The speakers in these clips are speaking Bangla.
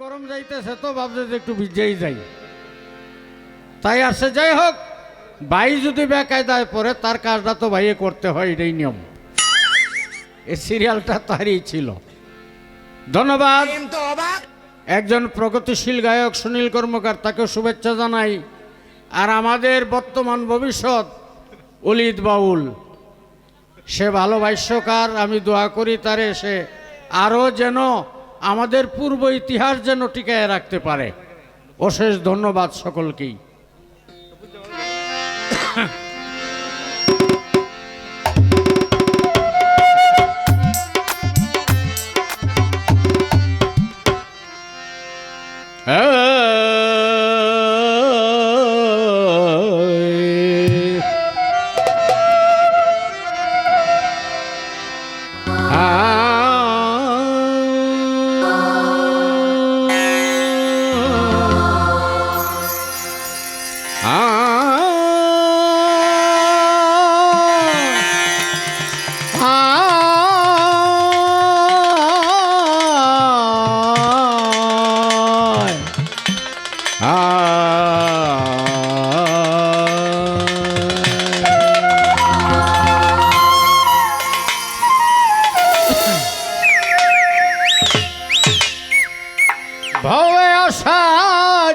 গরম যাইতেছে তো ভাবছে যে একটু ভিজেই যাই। তাই আসে যাই হোক ভাই যদি বেকায়দায় পড়ে তার কাজটা তো ভাইয়ে করতে হয় এটাই নিয়ম। এই সিরিয়ালটা তারই ছিল। ধন্যবাদ। একজন প্রগতিশীল গায়ক সুনীল কর্মকার তাকে শুভেচ্ছা জানাই। আর আমাদের বর্তমান ভবিষ্যৎ অলিদ বাউল। সে ভালো ভাষ্যকার আমি দোয়া করি তারে সে আরও যেন আমাদের পূর্ব ইতিহাস যেন টিকায় রাখতে পারে। অশেষ ধন্যবাদ সকলকেই। আসা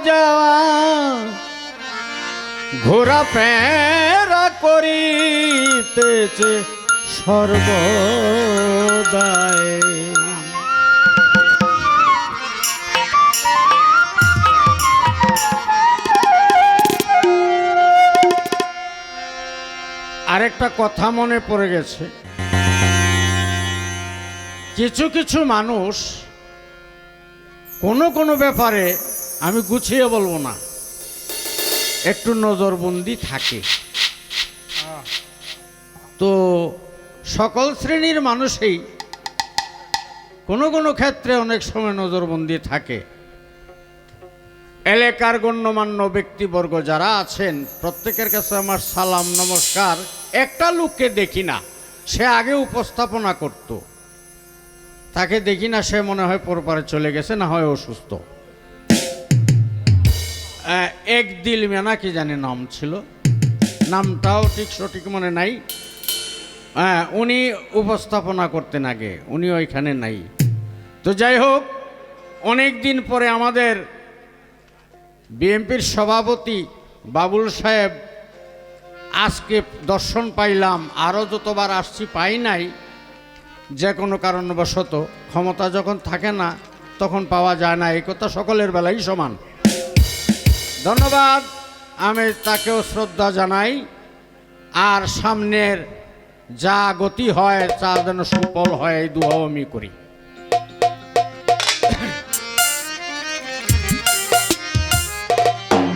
যাওয়া ঘোরা প্যারা করিতেছে সর্বদায় আরেকটা কথা মনে পড়ে গেছে। কিছু কিছু মানুষ কোনো কোনো ব্যাপারে আমি গুছিয়ে বলব না। একটু নজরবন্দি থাকে। তো সকল শ্রেণির মানুষই কোনো কোনো ক্ষেত্রে অনেক সময় নজরবন্দি থাকে। এলাকার গণ্যমান্য ব্যক্তিবর্গ যারা আছেন, প্রত্যেকের কাছে আমার সালাম, নমস্কার। একটা লোককে দেখি না, সে আগে উপস্থাপনা করতো। তাকে দেখি না, সে মনে হয় পরপারে চলে গেছে, না হয় অসুস্থ এক দিল মেনা কি জানি নাম ছিল। নামটাও ঠিক সঠিক মনে নাই। হ্যাঁ উনি উপস্থাপনা করতেন আগে, উনি ওইখানে নাই। তো যাই হোক, অনেক দিন পরে আমাদের বিএনপির সভাপতি বাবুল সাহেব, আজকে দর্শন পাইলাম আরও যতবার আসছি পাই নাই যে কোনো কারণবশত ক্ষমতা যখন থাকে না, তখন পাওয়া যায় না। এই কথা সকলের বেলাই সমান। ধন্যবাদ। আমি তাকেও শ্রদ্ধা জানাই। আর সামনের যা গতি হয়, তা যেন সফল হয়, এই দুয়াও আমি করি।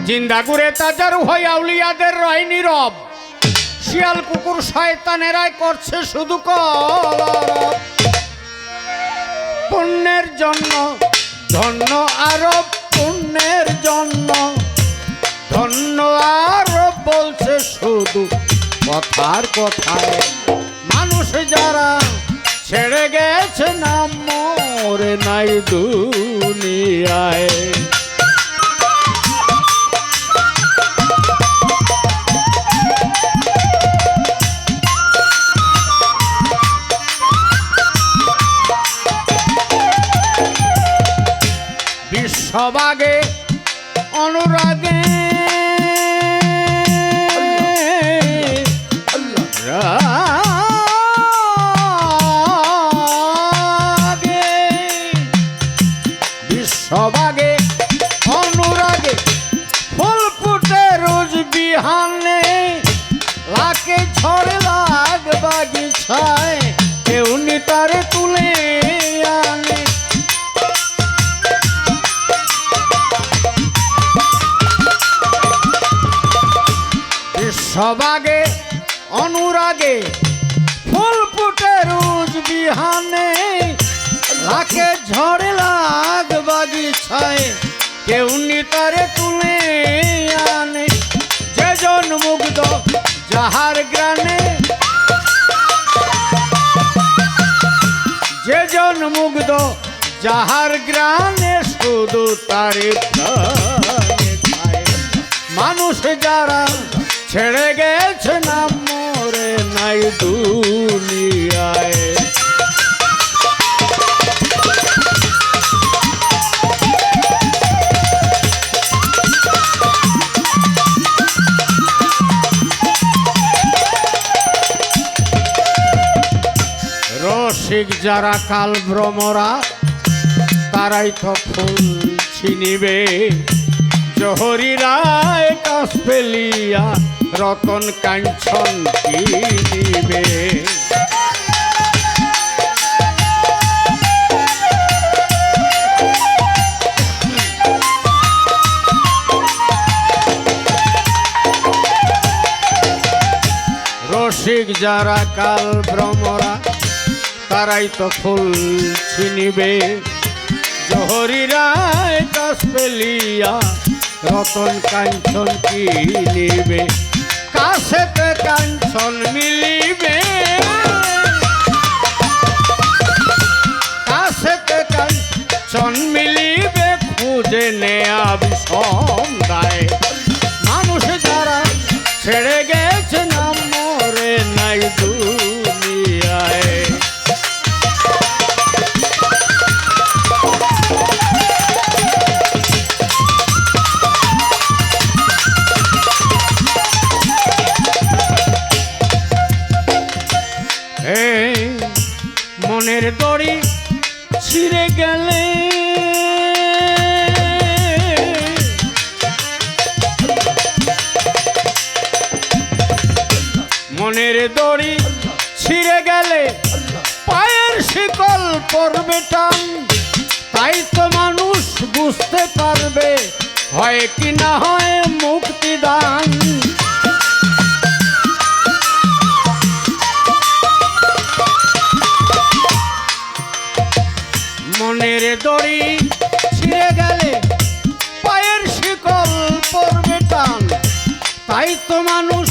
জিন্দা করে তাজার হয় আউলিয়াদের রয় নীরব। শিয়াল কুকুর শয়তানেরাই করছে শুধু পুণ্যের জন্য, ধন্য আরব পুণ্যের জন্য, ধন্য আরব বলছে শুধু কথার কথায়। মানুষ যারা ছেড়ে গেছে নাম মোরে নাই দুনিয়ায়। বিশ্ববাগে অনুরাগে। রাগে। বিশ্ববাগে অনুরাগে। ফুল ফুটে রোজ বিহানে। লাকে ঝড়ে লাগ বাগিছায়। কেউ নিতারে তুলে সবাগে, অনুরাগে, ফুল ফুটে রোজ বিহানে লাকে ঝড়ে লাগ বাগিছায়, কেউ নিতারে তুলে আনে যেজন মুগ্ধ যাহার গ্রানে। যেজন মুগ্ধ যাহার গ্রানে শুধু তারে মানুষ যারা ছেড়ে গেছে না মরে নাই দুনিয়ায়। রসিক যারা কাল ভ্রমরা, তারাই তো ফুল ছিনিবে। জহরি রায় কাশ পেলিয়া রতন কাঞ্চন কিনিবে। রসিক যারা কাল ভ্রমরা, তারাই তো ফুল ছিনিবে। জহরি রায় কাশ রতন কাঞ্চন কিনিবে। কাছেতে নেয়া মানুষ যারা ছেড়ে গেছে না মরে নাই দুনিয়ায় মনের দড়ি ছিঁড়ে গেলে। মনের দড়ি ছিঁড়ে গেলে পায়ের শিকল পড়বে টান। তাই তো মানুষ বুঝতে পারবে, হয় কি না হয় মুক্তিদান। মনের দড়ি ছিঁড়ে গেলে পায়ের শিকল পড়বে টান। তাই তো মানুষ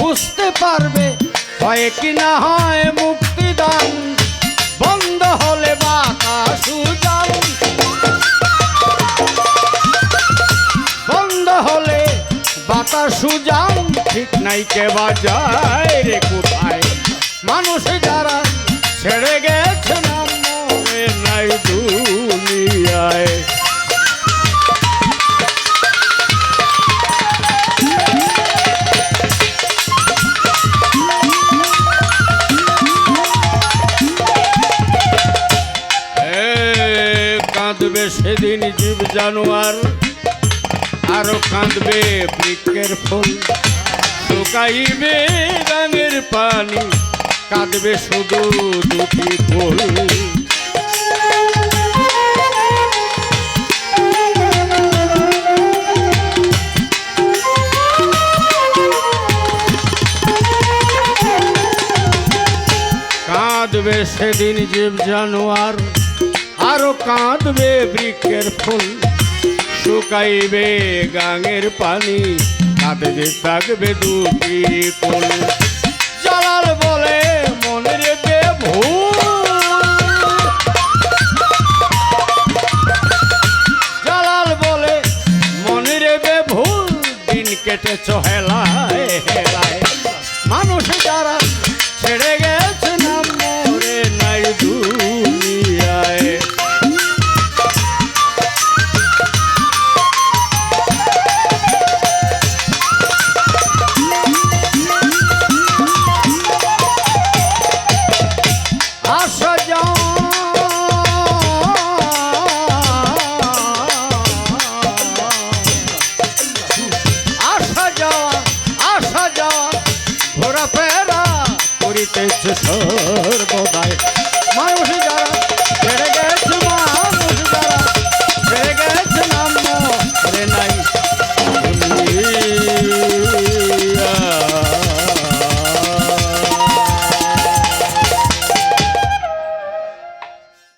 বুঝতে পারবে, হয় কি না হয় মুক্তিদান। বন্ধ হলে বাতাস উজান বন্ধ হলে বাতাস উজান ঠিক নাই কে বাজায় রে কোথায়? মানুষ যারা ছেড়ে গেছে নাই দুনিয়ায়। কাঁদবে সেদিন জীব জানোয়ার, আরও কাঁদবে বৃক্ষের ফুল। শুকাইবে গাঙের পানি, কাঁদবে শুধু দুটি ফুল। কাঁদবে সেদিন জীব জানোয়ার আরও কাঁদবে বৃক্ষের ফুল। শুকাইবে গাঙের পানি কাঁদবে থাকবে দুটি কুল জালাল বলে, মনের জালাল বলে, মনের বেভুল দিন কেটেছ হেলায়। সর্বদাই। মানুষ যারা